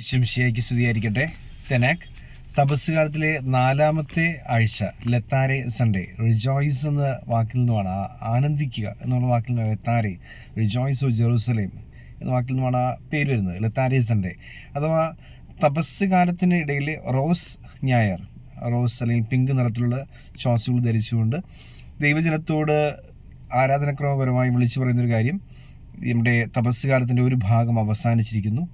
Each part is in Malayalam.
ശംശിയായിക്ക് സ്തുതിയായിരിക്കട്ടെ തെനാക്. തപസ്സുകാലത്തിലെ നാലാമത്തെ ആഴ്ച ലത്താരെ സൺഡേ റിജോയ്സ് എന്ന വാക്കിൽ നിന്നുമാണ്. ആനന്ദിക്കുക എന്നുള്ള വാക്കിൽ നിന്ന് ലത്താരെ. റിജോയ്സ് ഓഫ് ജെറൂസലേം എന്ന വാക്കിൽ നിന്നുമാണ് ആ പേര് വരുന്നത്. ലത്താരെ സൺഡേ അഥവാ തപസ് കാലത്തിന് ഇടയിൽ റോസ് ഞായർ. റോസ് അല്ലെങ്കിൽ പിങ്ക് നിറത്തിലുള്ള ചോസുകൾ ധരിച്ചുകൊണ്ട് ദൈവജനത്തോട് ആരാധനക്രമപരമായി വിളിച്ചു പറയുന്നൊരു കാര്യം. നമ്മുടെ തപസ് കാലത്തിന്റെ ഒരു ഭാഗം അവസാനിച്ചിരിക്കുന്നു.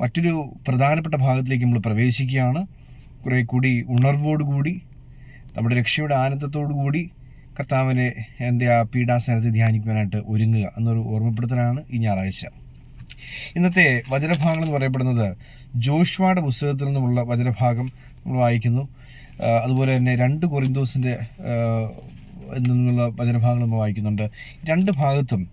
മറ്റൊരു പ്രധാനപ്പെട്ട ഭാഗത്തിലേക്ക് നമ്മൾ പ്രവേശിക്കുകയാണ്. കുറേ കൂടി ഉണർവോടുകൂടി നമ്മുടെ രക്ഷയുടെ ആനന്ദത്തോടു കൂടി കർത്താവിനെ എന്റെ ആ പീഡാസനത്തെ ധ്യാനിക്കുവാനായിട്ട് ഒരുങ്ങുക എന്നൊരു ഓർമ്മപ്പെടുത്തലാണ് ഈ ഞായറാഴ്ച. ഇന്നത്തെ വചനഭാഗങ്ങൾ എന്ന് പറയപ്പെടുന്നത് ജോഷ്വായുടെ പുസ്തകത്തിൽ നിന്നുമുള്ള വചനഭാഗം നമ്മൾ വായിക്കുന്നു. അതുപോലെ തന്നെ രണ്ട് കൊറിന്തോസിന്റെ നിന്നുള്ള വചനഭാഗങ്ങൾ നമ്മൾ വായിക്കുന്നുണ്ട്. രണ്ട് ഭാഗത്തും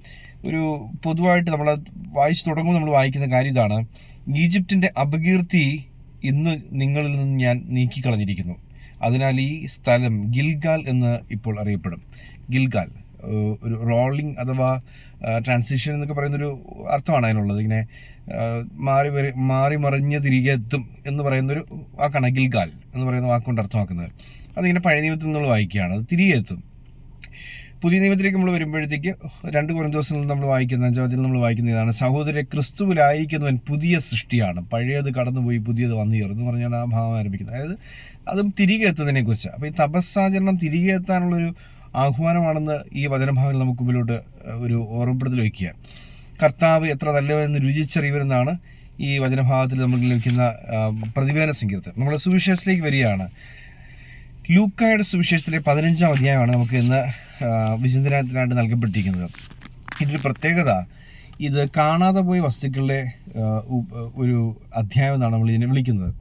ഒരു പൊതുവായിട്ട് നമ്മൾ വായിച്ചു തുടങ്ങുമ്പോൾ നമ്മൾ വായിക്കുന്ന കാര്യം ഇതാണ്. ഈജിപ്തിന്റെ അപകീർത്തി ഇന്ന് നിങ്ങളിൽ നിന്ന് ഞാൻ നീക്കിക്കളഞ്ഞിരിക്കുന്നു. അതിനാൽ ഈ സ്ഥലം ഗിൽഗാൽ എന്ന് ഇപ്പോൾ അറിയപ്പെടും. ഗിൽഗാൽ ഒരു റോളിംഗ് അഥവാ ട്രാൻസിഷൻ എന്നൊക്കെ പറയുന്നൊരു അർത്ഥമാണ് അതിനുള്ളത്. ഇങ്ങനെ മാറി വരി മാറി മറിഞ്ഞ് തിരികെ എത്തും എന്ന് പറയുന്നൊരു വാക്കാണ് ഗിൽഗാൽ എന്ന് പറയുന്ന വാക്കുകൊണ്ട് അർത്ഥമാക്കുന്നത്. അതിങ്ങനെ പഴയ നിയമത്തിൽ നിന്നുള്ള വായിക്കുകയാണ്. അത് തിരികെ എത്തും. പുതിയ നിയമത്തിലേക്ക് നമ്മൾ വരുമ്പോഴത്തേക്ക് രണ്ട് കുറഞ്ഞ ദിവസങ്ങളിൽ നമ്മൾ വായിക്കുന്ന അഞ്ചാമത്തിൽ നമ്മൾ വായിക്കുന്ന ഇതാണ് സഹോദര ക്രിസ്തുവിലായിരിക്കുന്നവൻ പുതിയ സൃഷ്ടിയാണ്. പഴയത് കടന്നുപോയി പുതിയത് വന്നു ചേർന്നു എന്ന് പറഞ്ഞാണ് ആ ഭാവം ആരംഭിക്കുന്നത്. അതായത് അതും തിരികെ എത്തുന്നതിനെ കുറിച്ച് അപ്പോൾ ഈ തപസ്സാചരണം തിരികെ എത്താനുള്ളൊരു ആഹ്വാനമാണെന്ന് ഈ വചനഭാഗങ്ങൾ നമുക്ക് മുമ്പിലോട്ട് ഒരു ഓർമ്മപ്പെടുത്തൽ വയ്ക്കുക. കർത്താവ് എത്ര നല്ലവരെന്ന് രുചിച്ചറിയുവരെന്നാണ് ഈ വചനഭാഗത്തിൽ നമുക്ക് ലഭിക്കുന്ന പ്രതിവേദന സങ്കീർത്തനം. നമ്മൾ സുവിശേഷത്തിലേക്ക് വരികയാണ്. ലൂക്കായുടെ സുവിശേഷത്തിലെ പതിനഞ്ചാം അധ്യായമാണ് നമുക്ക് ഇന്ന് വിചിന്തനത്തിനായിട്ട് നൽകപ്പെട്ടിരിക്കുന്നത്. ഇതിന്റെ പ്രത്യേകത ഇത് കാണാതെ പോയ വസ്തുക്കളുടെ ഒരു അധ്യായം എന്നാണ് നമ്മൾ ഇതിനെ വിളിക്കുന്നത്.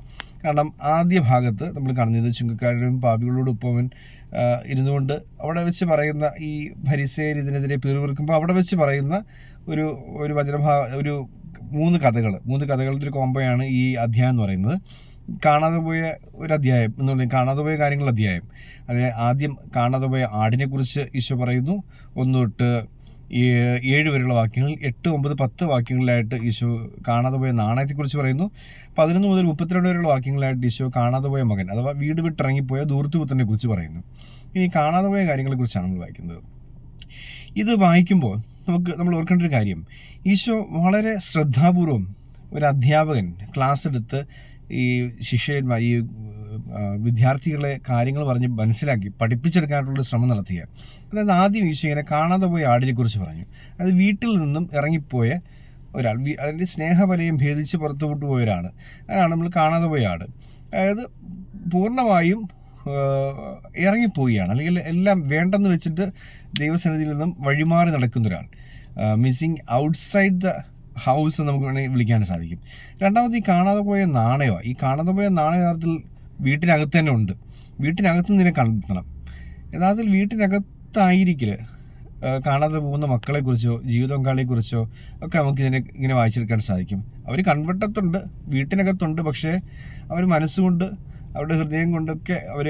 കാരണം ആദ്യ ഭാഗത്ത് നമ്മൾ കാണുന്നത് ചുങ്കക്കാരുടെയും പാപികളോടും ഇരുന്നു ഇരുന്നുകൊണ്ട് അവിടെ വെച്ച് പറയുന്ന ഈ ഭരിസേർ ഇതിനെതിരെ പിറുവിറുക്കുമ്പോൾ അവിടെ വെച്ച് പറയുന്ന ഒരു ഒരു വചനഭാ ഒരു മൂന്ന് കഥകൾ. മൂന്ന് കഥകളുടെ ഒരു കോംബോയാണ് ഈ അധ്യായം എന്ന് പറയുന്നത്. കാണാതെ പോയ ഒരു അധ്യായം എന്ന് പറയുന്നത് കാണാതെ പോയ കാര്യങ്ങൾ അധ്യായം. അതായത് ആദ്യം കാണാതെ പോയ ആടിനെ കുറിച്ച് ഈശോ പറയുന്നു. ഒന്ന് തൊട്ട് ഏഴ് വരെയുള്ള വാക്യങ്ങൾ എട്ട് ഒമ്പത് പത്ത് വാക്യങ്ങളിലായിട്ട് ഈശോ കാണാതെ പോയ നാണയത്തെക്കുറിച്ച് പറയുന്നു. പതിനൊന്ന് മുതൽ മുപ്പത്തിരണ്ട് വരെയുള്ള വാക്യങ്ങളായിട്ട് ഈശോ കാണാതെ പോയ മകൻ അഥവാ വീട് വിട്ടിറങ്ങിപ്പോയ ദൂർത്തുപുത്രനെ കുറിച്ച് പറയുന്നു. ഇനി കാണാതെ പോയ കാര്യങ്ങളെക്കുറിച്ചാണ് നമ്മൾ വായിക്കുന്നത്. ഇത് വായിക്കുമ്പോൾ നമുക്ക് നമ്മൾ ഓർക്കേണ്ട ഒരു കാര്യം. ഈശോ വളരെ ശ്രദ്ധാപൂർവം ഒരു അധ്യാപകൻ ക്ലാസ് എടുത്ത് ഈ ശിഷ്യന്മാർ ഈ വിദ്യാർത്ഥികളെ കാര്യങ്ങൾ പറഞ്ഞ് മനസ്സിലാക്കി പഠിപ്പിച്ചെടുക്കാനുള്ള ശ്രമം നടത്തുക അതായത് ആദ്യം ഈശോ ഇങ്ങനെ കാണാതെ പോയ ആടിനെ കുറിച്ച് പറഞ്ഞു. അത് വീട്ടിൽ നിന്നും ഇറങ്ങിപ്പോയ ഒരാൾ അതിന്റെ സ്നേഹവലയം ഭേദിച്ച് പുറത്തു വിട്ടു പോയൊരാണ് അതാണ് നമ്മൾ കാണാതെ പോയ ആട്. അതായത് പൂർണമായും ഇറങ്ങിപ്പോവുകയാണ്. അല്ലെങ്കിൽ എല്ലാം വേണ്ടെന്ന് വെച്ചിട്ട് ദൈവസന്നിധിയിൽ നിന്നും വഴിമാറി നടക്കുന്ന ഒരാൾ മിസ്സിങ് ഔട്ട്സൈഡ് ദ ഹൗസ് നമുക്ക് വേണമെങ്കിൽ വിളിക്കാൻ സാധിക്കും. രണ്ടാമത് ഈ കാണാതെ പോയ നാണയോ? ഈ കാണാതെ പോയ നാണയ യഥാർത്ഥത്തിൽ വീട്ടിനകത്ത് തന്നെ ഉണ്ട്. വീട്ടിനകത്ത് നിന്നെ കണ്ടെത്തണം. യഥാർത്ഥത്തിൽ വീട്ടിനകത്തായിരിക്കൽ ആഹ് കാണാതെ പോകുന്ന മക്കളെക്കുറിച്ചോ ജീവിത പങ്കാളിയെക്കുറിച്ചോ ഒക്കെ നമുക്ക് ഇതിനെ ഇങ്ങനെ വായിച്ചെടുക്കാൻ സാധിക്കും. അവർ കൺവെട്ടത്തുണ്ട് വീട്ടിനകത്തുണ്ട് പക്ഷേ അവർ മനസ്സുകൊണ്ട് അവരുടെ ഹൃദയം കൊണ്ടൊക്കെ അവർ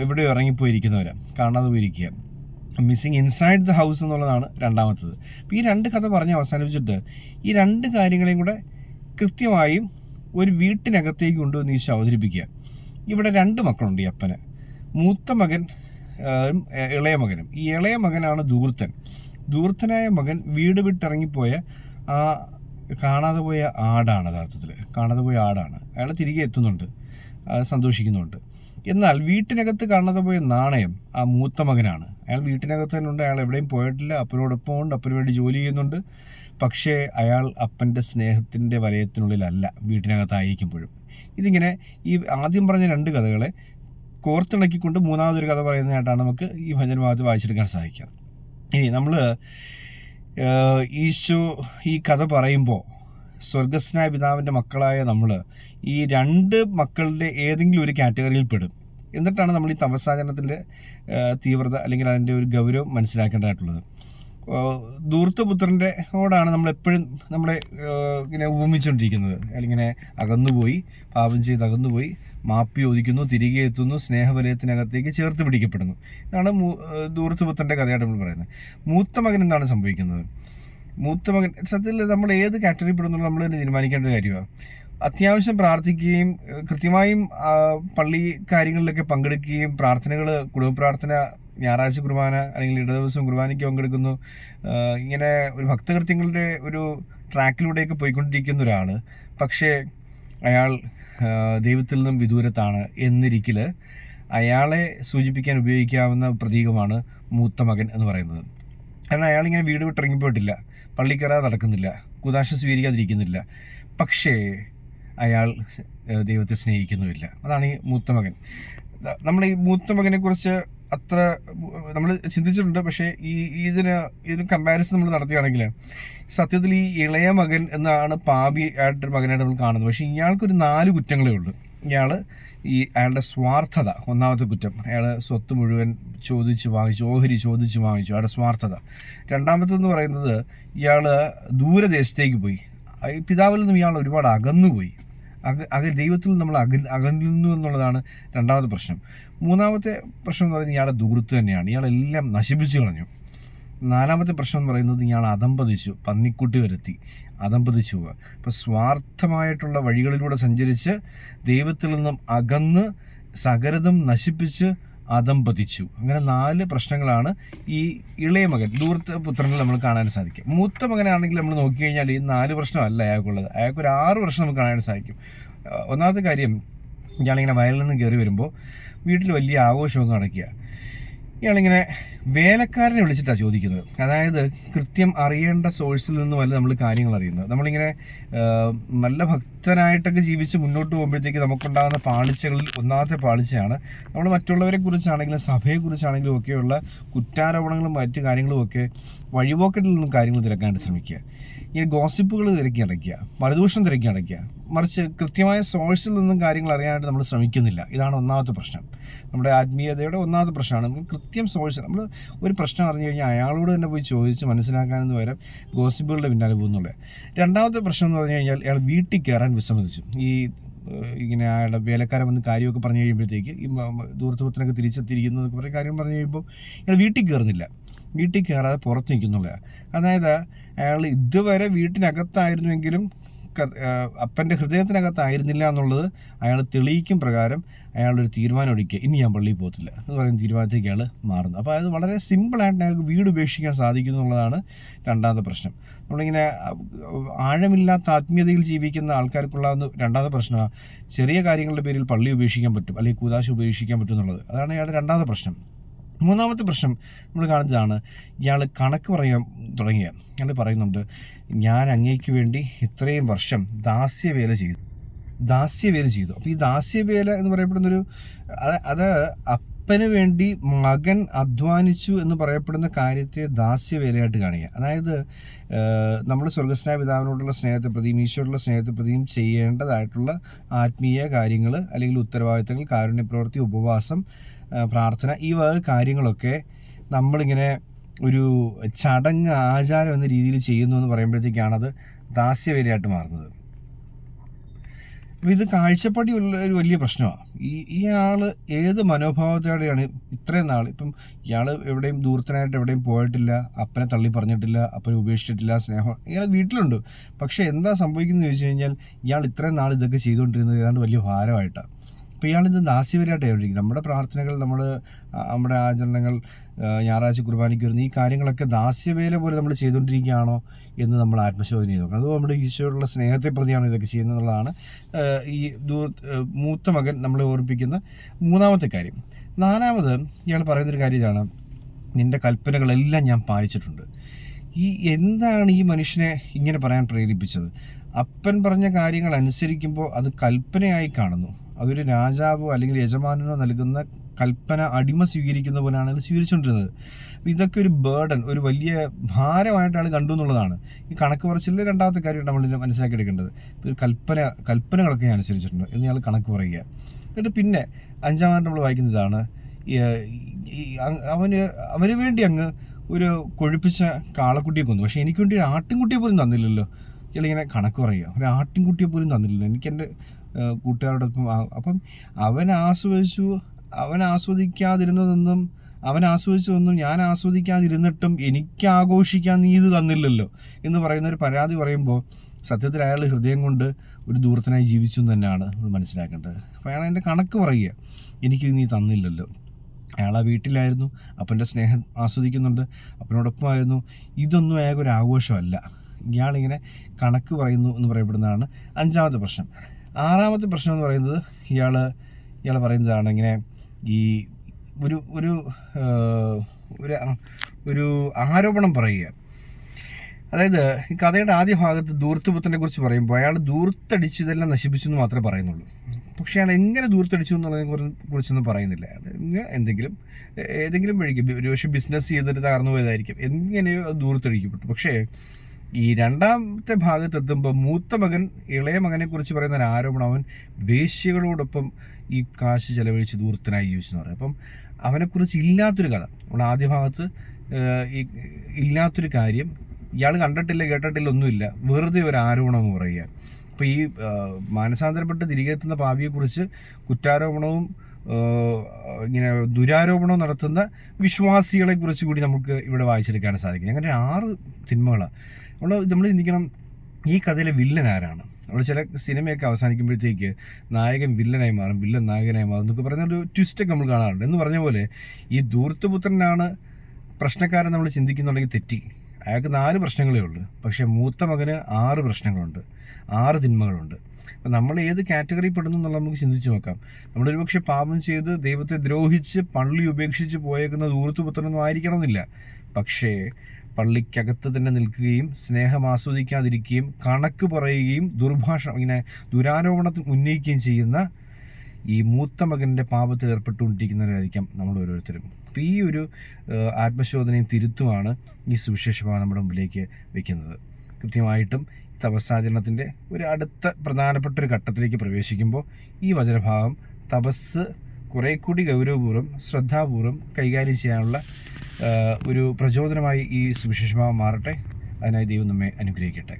എവിടെയോ ഇറങ്ങിപ്പോയിരിക്കുന്നവരാണ് കാണാതെ പോയിരിക്കുക. മിസ്സിങ് ഇൻസൈഡ് ദ ഹൗസ് എന്നുള്ളതാണ് രണ്ടാമത്തത്. അപ്പോൾ ഈ രണ്ട് കഥ പറഞ്ഞ് അവസാനിപ്പിച്ചിട്ട് ഈ രണ്ട് കാര്യങ്ങളെയും കൂടെ കൃത്യമായും ഒരു വീട്ടിനകത്തേക്ക് കൊണ്ടുവന്ന് ഈശോ അവതരിപ്പിക്കുക. ഇവിടെ രണ്ട് മക്കളുണ്ട് ഈ അപ്പന്. മൂത്ത മകൻ ഇളയ മകനും. ഈ ഇളയ മകനാണ് ദൂർത്തൻ. ദൂർത്തനായ മകൻ വീട് വിട്ടിറങ്ങിപ്പോയ ആ കാണാതെ പോയ ആടാണ് യഥാർത്ഥത്തിൽ കാണാതെ പോയ ആടാണ്. അയാൾ തിരികെ എത്തുന്നുണ്ട്. സന്തോഷിക്കുന്നുണ്ട് എന്നാൽ വീട്ടിനകത്ത് കാണാതെ പോയ നാണയം ആ മൂത്ത മകനാണ്. അയാൾ വീട്ടിനകത്ത് തന്നെ ഉണ്ട്. അയാൾ എവിടെയും പോയിട്ടില്ല. അപ്പനോടൊപ്പം ഉണ്ട്. അപ്പന് വേണ്ടി ജോലി ചെയ്യുന്നുണ്ട്. പക്ഷേ അയാൾ അപ്പന്റെ സ്നേഹത്തിന്റെ വലയത്തിനുള്ളിലല്ല വീട്ടിനകത്തായിരിക്കുമ്പോഴും. ഇതിങ്ങനെ ഈ ആദ്യം പറഞ്ഞ രണ്ട് കഥകളെ കോർത്തിണക്കിക്കൊണ്ട് മൂന്നാമതൊരു കഥ പറയുന്നതായിട്ടാണ് നമുക്ക് ഈ ഭജനഭാഗത്ത് വായിച്ചെടുക്കാൻ സാധിക്കുക. ഇനി നമ്മൾ ഈശോ ഈ കഥ പറയുമ്പോൾ സ്വർഗസ്നായ പിതാവിന്റെ മക്കളായ നമ്മൾ ഈ രണ്ട് മക്കളുടെ ഏതെങ്കിലും ഒരു കാറ്റഗറിയിൽ പെടും. എന്നിട്ടാണ് നമ്മൾ ഈ തപസ്സാചരണത്തിന്റെ തീവ്രത അല്ലെങ്കിൽ അതിന്റെ ഒരു ഗൗരവം മനസ്സിലാക്കേണ്ടതായിട്ടുള്ളത്. ദൂർത്തപുത്രന്റെ ഓടാണ് നമ്മൾ എപ്പോഴും നമ്മളെ ഇങ്ങനെ ഉപമിച്ചുകൊണ്ടിരിക്കുന്നത്. അല്ലെങ്കിൽ അകന്നുപോയി പാപം ചെയ്ത് അകന്നുപോയി മാപ്പി ഒതിക്കുന്നു തിരികെ എത്തുന്നു സ്നേഹവലയത്തിനകത്തേക്ക് ചേർത്ത് പിടിക്കപ്പെടുന്നു. ഇതാണ് ദൂർത്തപുത്രന്റെ കഥയായിട്ട് നമ്മൾ പറയുന്നത്. മൂത്ത മകൻ എന്താണ് സംഭവിക്കുന്നത്? മൂത്ത മകൻ സത്യത്തിൽ നമ്മൾ ഏത് കാറ്റഗറി പെടുന്നുള്ളൂ നമ്മൾ തന്നെ തീരുമാനിക്കേണ്ട ഒരു കാര്യമാണ്. അത്യാവശ്യം പ്രാർത്ഥിക്കുകയും കൃത്യമായും പള്ളി കാര്യങ്ങളിലൊക്കെ പങ്കെടുക്കുകയും പ്രാർത്ഥനകൾ കുടുംബ പ്രാർത്ഥന ഞായറാഴ്ച കുർബാന അല്ലെങ്കിൽ ഇട ദിവസം കുർബാനയ്ക്ക് പങ്കെടുക്കുന്നു. ഇങ്ങനെ ഒരു ഭക്തകൃത്യങ്ങളുടെ ഒരു ട്രാക്കിലൂടെയൊക്കെ പോയിക്കൊണ്ടിരിക്കുന്ന ഒരാൾ പക്ഷേ അയാൾ ദൈവത്തിൽ നിന്നും വിദൂരത്താണ് എന്നിരിക്കൽ അയാളെ സൂചിപ്പിക്കാൻ ഉപയോഗിക്കാവുന്ന പ്രതീകമാണ് മൂത്ത മകൻ എന്ന് പറയുന്നത്. കാരണം അയാളിങ്ങനെ വീട് വിട്ടിറങ്ങിപ്പോയിട്ടില്ല പള്ളി കയറാതെ നടക്കുന്നില്ല. കുതാശ സ്വീകരിക്കാതിരിക്കുന്നില്ല. പക്ഷേ അയാൾ ദൈവത്തെ സ്നേഹിക്കുന്നുമില്ല. അതാണ് ഈ മൂത്തമകൻ നമ്മൾ ഈ മൂത്തമകനെ കുറിച്ച് അത്ര നമ്മൾ ചിന്തിച്ചിട്ടുണ്ട് പക്ഷേ ഈ ഇതിന് ഇതിന് കമ്പാരിസൺ നമ്മൾ നടത്തുകയാണെങ്കിൽ സത്യത്തിൽ ഈ ഇളയ മകൻ എന്നാണ് പാപി ആയിട്ടൊരു മകനായിട്ട് നമ്മൾ കാണുന്നത്. പക്ഷേ ഇയാൾക്കൊരു നാല് കുറ്റങ്ങളേ ഉള്ളൂ. ഇയാൾ ഈ അയാളുടെ സ്വാർത്ഥത ഒന്നാമത്തെ കുറ്റം. അയാൾ സ്വത്ത് മുഴുവൻ ചോദിച്ച് വാങ്ങിച്ചു ഓഹരി ചോദിച്ച് വാങ്ങിച്ചു അയാളുടെ സ്വാർത്ഥത. രണ്ടാമത്തെന്ന് പറയുന്നത് ഇയാൾ ദൂരദേശത്തേക്ക് പോയി. പിതാവിൽ നിന്നും ഇയാൾ ഒരുപാട് അകന്നുപോയി. അക അക ദൈവത്തിൽ നമ്മൾ അക അകലുന്നു എന്നുള്ളതാണ് രണ്ടാമത്തെ പ്രശ്നം. മൂന്നാമത്തെ പ്രശ്നം എന്ന് പറയുന്നത് ഇയാളുടെ ദൂരത്ത് തന്നെയാണ്. ഇയാളെല്ലാം നശിപ്പിച്ചു കളഞ്ഞു. നാലാമത്തെ പ്രശ്നം എന്ന് പറയുന്നത് ഇയാൾ അതമ്പതിച്ചു പന്നിക്കുട്ടി വരുത്തി അതമ്പതിച്ചു പോവുക. അപ്പോൾ സ്വാർത്ഥമായിട്ടുള്ള വഴികളിലൂടെ സഞ്ചരിച്ച് ദൈവത്തിൽ നിന്നും അകന്ന് സകലതും നശിപ്പിച്ച് അതമ്പതിച്ചു അങ്ങനെ നാല് പ്രശ്നങ്ങളാണ് ഈ ഇളയ മകൻ ദൂരത്തെ പുത്രനിൽ നമ്മൾ കാണാൻ സാധിക്കും. മൂത്ത മകനാണെങ്കിൽ നമ്മൾ നോക്കിക്കഴിഞ്ഞാൽ ഈ നാല് പ്രശ്നമല്ല അയാൾക്കുള്ളത്. അയാൾക്ക് ഒരു ആറ് പ്രശ്നം നമുക്ക് കാണാൻ സാധിക്കും. ഒന്നാമത്തെ കാര്യം ഇയാളിങ്ങനെ വയലിൽ നിന്ന് കയറി വരുമ്പോൾ വീട്ടിൽ വലിയ ആഘോഷമൊക്കെ നടക്കുക. ഇയാളിങ്ങനെ വേലക്കാരനെ വിളിച്ചിട്ടാണ് ചോദിക്കുന്നത്. അതായത് കൃത്യം അറിയേണ്ട സോഴ്സിൽ നിന്നുമല്ല നമ്മൾ കാര്യങ്ങൾ അറിയുന്നത്. നമ്മളിങ്ങനെ നല്ല ഭക്തനായിട്ടൊക്കെ ജീവിച്ച് മുന്നോട്ട് പോകുമ്പോഴത്തേക്ക് നമുക്കുണ്ടാകുന്ന പാളിച്ചകളിൽ ഒന്നാമത്തെ പാളിച്ചയാണ്. നമ്മൾ മറ്റുള്ളവരെ കുറിച്ചാണെങ്കിലും സഭയെക്കുറിച്ചാണെങ്കിലും ഒക്കെയുള്ള കുറ്റാരോപണങ്ങളും മറ്റു കാര്യങ്ങളും ഒക്കെ വഴിപോക്കറ്റിൽ നിന്നും കാര്യങ്ങൾ തിരക്കാനായിട്ട് ശ്രമിക്കുക. ഇങ്ങനെ ഗോസിപ്പുകൾ തിരക്കി അടയ്ക്കുക. മറുദൂഷണം തിരക്കി അടയ്ക്കുക. മറിച്ച് കൃത്യമായ സോഴ്സിൽ നിന്നും കാര്യങ്ങൾ അറിയാനായിട്ട് നമ്മൾ ശ്രമിക്കുന്നില്ല. ഇതാണ് ഒന്നാമത്തെ പ്രശ്നം. നമ്മുടെ ആത്മീയതയുടെ ഒന്നാമത്തെ പ്രശ്നമാണ്. കൃത്യം സോഴ്സ് നമ്മൾ ഒരു പ്രശ്നം അറിഞ്ഞു കഴിഞ്ഞാൽ അയാളോട് തന്നെ പോയി ചോദിച്ച് മനസ്സിലാക്കാനെന്ന് പകരം ഗോസിപ്പുകളുടെ പിന്നാലെ പോകുന്നുള്ളത് രണ്ടാമത്തെ പ്രശ്നം എന്ന് പറഞ്ഞു കഴിഞ്ഞാൽ അയാൾ വീട്ടിൽ കയറാൻ വിസമ്മതിച്ചു. ഈ ഇങ്ങനെ അയാളുടെ വേലക്കാരൻ വന്ന് കാര്യമൊക്കെ പറഞ്ഞു കഴിയുമ്പോഴത്തേക്ക് ഈ ദൂരത്തുപുത്രനൊക്കെ തിരിച്ചെത്തിയിരിക്കുന്നു എന്നൊക്കെ പറഞ്ഞ കാര്യം പറഞ്ഞു കഴിയുമ്പോൾ അയാൾ വീട്ടിൽ കയറുന്നില്ല. വീട്ടിൽ കയറാതെ പുറത്ത് നിൽക്കുന്നുള്ളതാണ് അതായത് അയാൾ ഇതുവരെ വീട്ടിനകത്തായിരുന്നുവെങ്കിലും അപ്പന്റെ ഹൃദയത്തിനകത്തായിരുന്നില്ല എന്നുള്ളത് അയാൾ തെളിയിക്കും പ്രകാരം അയാളൊരു തീരുമാനം എടുക്കുക ഇനി ഞാൻ പള്ളിയിൽ പോകത്തില്ല. എന്ന് പറയുന്ന തീരുമാനത്തേക്ക് അയാൾ മാറുന്നു. അപ്പോൾ അത് വളരെ സിമ്പിളായിട്ട് അയാൾക്ക് വീട് ഉപേക്ഷിക്കാൻ സാധിക്കുന്നു എന്നുള്ളതാണ് രണ്ടാമത്തെ പ്രശ്നം. നമ്മളിങ്ങനെ ആഴമില്ലാത്ത ആത്മീയതയിൽ ജീവിക്കുന്ന ആൾക്കാർക്കുള്ള രണ്ടാമത്തെ പ്രശ്നമാണ് ചെറിയ കാര്യങ്ങളുടെ പേരിൽ പള്ളി ഉപേക്ഷിക്കാൻ പറ്റും അല്ലെങ്കിൽ കൂതാശ ഉപേക്ഷിക്കാൻ പറ്റും എന്നുള്ളത്. അതാണ് അയാളുടെ രണ്ടാമത്തെ പ്രശ്നം. മൂന്നാമത്തെ പ്രശ്നം നമ്മൾ കാണുന്നതാണ് ഇയാൾ കണക്ക് പറയാൻ തുടങ്ങിയ. ഇയാൾ പറയുന്നുണ്ട് ഞാൻ അങ്ങേക്ക് വേണ്ടി ഇത്രയും വർഷം ദാസ്യവേല ചെയ്തു. ദാസ്യവേല ചെയ്തു അപ്പോൾ ഈ ദാസ്യവേല എന്ന് പറയപ്പെടുന്നൊരു അത് അപ്പന് വേണ്ടി മകൻ അധ്വാനിച്ചു എന്ന് പറയപ്പെടുന്ന കാര്യത്തെ ദാസ്യവേലയായിട്ട് കാണുക. അതായത് നമ്മൾ സ്വർഗസ്നായ പിതാവിനോടുള്ള സ്നേഹത്തെ പ്രതിയും ഈശോയോടുള്ള സ്നേഹത്തെ പ്രതിയും ചെയ്യേണ്ടതായിട്ടുള്ള ആത്മീയ കാര്യങ്ങൾ അല്ലെങ്കിൽ ഉത്തരവാദിത്തങ്ങൾ കാരുണ്യപ്രവൃത്തി ഉപവാസം പ്രാർത്ഥന ഈ വക കാര്യങ്ങളൊക്കെ നമ്മളിങ്ങനെ ഒരു ചടങ്ങ് ആചാരം എന്ന രീതിയിൽ ചെയ്യുന്നു എന്ന് പറയുമ്പോഴത്തേക്കാണത് ദാസ്യവേലയായിട്ട് മാറുന്നത്. അപ്പോൾ ഇത് കാഴ്ചപ്പാടി ഉള്ള ഒരു വലിയ പ്രശ്നമാണ്. ഈ ഇയാൾ ഏത് മനോഭാവത്തോടെയാണ് ഇത്രയും നാൾ ഇപ്പം ഇയാൾ എവിടെയും ദൂരത്തിനായിട്ട് എവിടെയും പോയിട്ടില്ല അപ്പനെ തള്ളി പറഞ്ഞിട്ടില്ല അപ്പനെ ഉപേക്ഷിച്ചിട്ടില്ല സ്നേഹം ഇയാൾ വീട്ടിലുണ്ട്. പക്ഷേ എന്താ സംഭവിക്കുന്നത് ചോദിച്ചു കഴിഞ്ഞാൽ ഇയാൾ ഇത്രയും നാൾ ഇതൊക്കെ ചെയ്തുകൊണ്ടിരുന്നത് ഏതാണ്ട് വലിയ ഭാരമായിട്ടാണ്. അപ്പോൾ ഇയാളിത് ദാസ്യപരമായിട്ട് ആയിരിക്കും നമ്മുടെ പ്രാർത്ഥനകൾ നമ്മൾ നമ്മുടെ ആചരണങ്ങൾ ഞായറാഴ്ച കുർബാനയ്ക്ക് വരുന്ന ഈ കാര്യങ്ങളൊക്കെ ദാസ്യവേല പോലെ നമ്മൾ ചെയ്തുകൊണ്ടിരിക്കുകയാണോ എന്ന് നമ്മൾ ആത്മശോധന ചെയ്തു നോക്കണം. അത് നമ്മുടെ ഈശോയുള്ള സ്നേഹത്തെ പ്രതിയാണ് ഇതൊക്കെ ചെയ്യുന്നത് എന്നുള്ളതാണ് ഈ ദൂ മൂത്ത മകൻ നമ്മളെ ഓർമ്മിപ്പിക്കുന്ന മൂന്നാമത്തെ കാര്യം. നാലാമത് ഇയാൾ പറയുന്നൊരു കാര്യം ഇതാണ് നിന്റെ കൽപ്പനകളെല്ലാം ഞാൻ പാലിച്ചിട്ടുണ്ട്. ഈ എന്താണ് ഈ മനുഷ്യനെ ഇങ്ങനെ പറയാൻ പ്രേരിപ്പിച്ചത്? അപ്പൻ പറഞ്ഞ കാര്യങ്ങൾ അനുസരിക്കുമ്പോൾ അത് കൽപ്പനയായി കാണുന്നു. അതൊരു രാജാവോ അല്ലെങ്കിൽ യജമാനനോ നൽകുന്ന കൽപ്പന അടിമ സ്വീകരിക്കുന്ന പോലെയാണ് ഇത് സ്വീകരിച്ചുകൊണ്ടിരുന്നത്. അപ്പോൾ ഇതൊക്കെ ഒരു ബേർഡൻ ഒരു വലിയ ഭാരമായിട്ടാണ് കണ്ടു എന്നുള്ളതാണ്. ഈ കണക്ക് പറച്ചിലെ രണ്ടാമത്തെ കാര്യം നമ്മൾ മനസ്സിലാക്കി എടുക്കേണ്ടത്. ഒരു കൽപ്പന കൽപ്പനകളൊക്കെ ഞാൻ അനുസരിച്ചിട്ടുണ്ട്. എന്ന് ഞങ്ങൾ കണക്ക് പറയുക. എന്നിട്ട് പിന്നെ അഞ്ചാമത് നമ്മൾ വായിക്കുന്നതാണ്. അവന് അവന് വേണ്ടി അങ്ങ് ഒരു കൊഴുപ്പിച്ച കാളക്കുട്ടിയെ കൊന്നു. പക്ഷേ എനിക്ക് വേണ്ടി ഒരു ആട്ടിൻകുട്ടിയെ പോലും തന്നില്ലല്ലോ. ഇയാളിങ്ങനെ കണക്ക് പറയുക. ഒരു ആട്ടിൻകുട്ടിയെ പോലും തന്നില്ലല്ലോ. എനിക്ക് എന്റെ കൂട്ടുകാരോടൊപ്പം അപ്പം അവൻ ആസ്വദിച്ചു അവൻ ആസ്വദിക്കാതിരുന്നതെന്നും അവൻ ആസ്വദിച്ചതൊന്നും ഞാൻ ആസ്വദിക്കാതിരുന്നിട്ടും എനിക്ക് ആഘോഷിക്കാൻ നീ ഇത് തന്നില്ലല്ലോ എന്ന് പറയുന്ന ഒരു പരാതി പറയുമ്പോൾ സത്യത്തിൽ അയാൾ ഹൃദയം കൊണ്ട് ഒരു ദൂരത്തിനായി ജീവിച്ചു എന്ന് തന്നെയാണ് മനസ്സിലാക്കേണ്ടത്. അപ്പോൾ അയാൾ എന്റെ കണക്ക് പറയുക എനിക്ക് നീ തന്നില്ലല്ലോ. അയാൾ ആ വീട്ടിലായിരുന്നു അപ്പന്റെ സ്നേഹം ആസ്വദിക്കുന്നുണ്ട് അപ്പനോടൊപ്പമായിരുന്നു. ഇതൊന്നും അയാൾക്ക് ഒരു ആഘോഷമല്ല. ഇയാളിങ്ങനെ കണക്ക് പറയുന്നു എന്ന് പറയപ്പെടുന്നതാണ് അഞ്ചാമത്തെ പ്രശ്നം. ആറാമത്തെ പ്രശ്നം എന്ന് പറയുന്നത് ഇയാൾ ഇയാൾ പറയുന്നതാണ് ഇങ്ങനെ ഈ ഒരു ഒരു ഒരു ഒരു ആരോപണം പറയുക. അതായത് ഈ കഥയുടെ ആദ്യ ഭാഗത്ത് ദൂർത്തുപുത്രനെ കുറിച്ച് പറയുമ്പോൾ അയാൾ ദൂർത്തടിച്ച് ഇതെല്ലാം നശിപ്പിച്ചു എന്ന് മാത്രമേ പറയുന്നുള്ളൂ. പക്ഷേ അയാൾ എങ്ങനെ ദൂർത്തടിച്ചു എന്നുള്ളതിനെ കുറി- കുറിച്ചൊന്നും പറയുന്നില്ല. അയാൾ എന്തെങ്കിലും ഏതെങ്കിലും വഴിക്ക് ഒരു ഒരുപക്ഷെ ബിസിനസ് ചെയ്തിട്ട് തകർന്നു പോയതായിരിക്കും. എങ്ങനെയോ അത് ദൂർത്തടിക്കപ്പെട്ടു പക്ഷേ ഈ രണ്ടാമത്തെ ഭാഗത്തെത്തുമ്പോൾ മൂത്ത മകൻ ഇളയ മകനെ കുറിച്ച് പറയുന്ന ഒരു ആരോപണം അവൻ വേശ്യകളോടൊപ്പം ഈ കാശ് ചെലവഴിച്ച് ദൂരത്തിനായി ജീവിച്ചു എന്ന് പറയും. അപ്പം അവനെക്കുറിച്ച് ഇല്ലാത്തൊരു കഥ. നമ്മൾ ആദ്യ ഭാഗത്ത് ഈ ഇല്ലാത്തൊരു കാര്യം ഇയാൾ കണ്ടിട്ടില്ല കേട്ടിട്ടില്ല ഒന്നുമില്ല. വെറുതെ ഒരു ആരോപണം എന്ന് പറയുക. അപ്പോൾ ഈ മാനസാന്തരപ്പെട്ട് തിരികെ എത്തുന്ന പാവിയെക്കുറിച്ച് കുറ്റാരോപണവും ഇങ്ങനെ ദുരാരോപണം നടത്തുന്ന വിശ്വാസികളെ കുറിച്ച് കൂടി നമുക്ക് ഇവിടെ വായിച്ചെടുക്കാൻ സാധിക്കും. അങ്ങനെ ആറ് തിന്മകളാണ് നമ്മൾ നമ്മൾ ചിന്തിക്കണം ഈ കഥയിലെ വില്ലൻ ആരാണ്? നമ്മൾ ചില സിനിമയൊക്കെ അവസാനിക്കുമ്പോഴത്തേക്ക് നായകൻ വില്ലനായി മാറും വില്ലൻ നായകനായി മാറും എന്നൊക്കെ പറയുന്ന ഒരു ട്വിസ്റ്റൊക്കെ നമ്മൾ കാണാറുണ്ട്. എന്ന് പറഞ്ഞ പോലെ ഈ ദൂർത്തുപുത്രനാണ് പ്രശ്നക്കാരൻ നമ്മൾ ചിന്തിക്കുന്നുണ്ടെങ്കിൽ തെറ്റി. അയാൾക്ക് നാല് പ്രശ്നങ്ങളേ ഉള്ളൂ. പക്ഷേ മൂത്ത മകന് ആറ് പ്രശ്നങ്ങളുണ്ട്. ആറ് തിന്മകളുണ്ട്. അപ്പം നമ്മൾ ഏത് കാറ്റഗറി പെടുന്നു എന്നുള്ളത് നമുക്ക് ചിന്തിച്ചു നോക്കാം. നമ്മൾ ഒരുപക്ഷെ പാപം ചെയ്ത് ദൈവത്തെ ദ്രോഹിച്ച് പള്ളി ഉപേക്ഷിച്ച് പോയേക്കുന്ന ദൂർത്തുപുത്രനൊന്നും ആയിരിക്കണമെന്നില്ല. പക്ഷേ പള്ളിക്കകത്ത് തന്നെ നിൽക്കുകയും സ്നേഹം ആസ്വദിക്കാതിരിക്കുകയും കണക്ക് പറയുകയും ദുർഭാഷ ഇങ്ങനെ ദുരാരോപണത്തിൽ ഉന്നയിക്കുകയും ചെയ്യുന്ന ഈ മൂത്ത മകന്റെ പാപത്തിൽ ഏർപ്പെട്ടുകൊണ്ടിരിക്കുന്നവരായിരിക്കാം നമ്മൾ ഓരോരുത്തരും. അപ്പോൾ ഈ ഒരു ആത്മശോധനയും തിരുത്തുമാണ് ഈ സുവിശേഷഭാവം നമ്മുടെ മുമ്പിലേക്ക് വെക്കുന്നത്. കൃത്യമായിട്ടും തപസ്സാചരണത്തിന്റെ ഒരു അടുത്ത പ്രധാനപ്പെട്ട ഒരു ഘട്ടത്തിലേക്ക് പ്രവേശിക്കുമ്പോൾ ഈ വചനഭാഗം തപസ് കുറേ കൂടി ഗൗരവപൂർവം ശ്രദ്ധാപൂർവം കൈകാര്യം ചെയ്യാനുള്ള ഒരു പ്രചോദനമായി ഈ സുവിശേഷമാവ് മാറട്ടെ. അതിനായി ദൈവം നമ്മെ അനുഗ്രഹിക്കട്ടെ.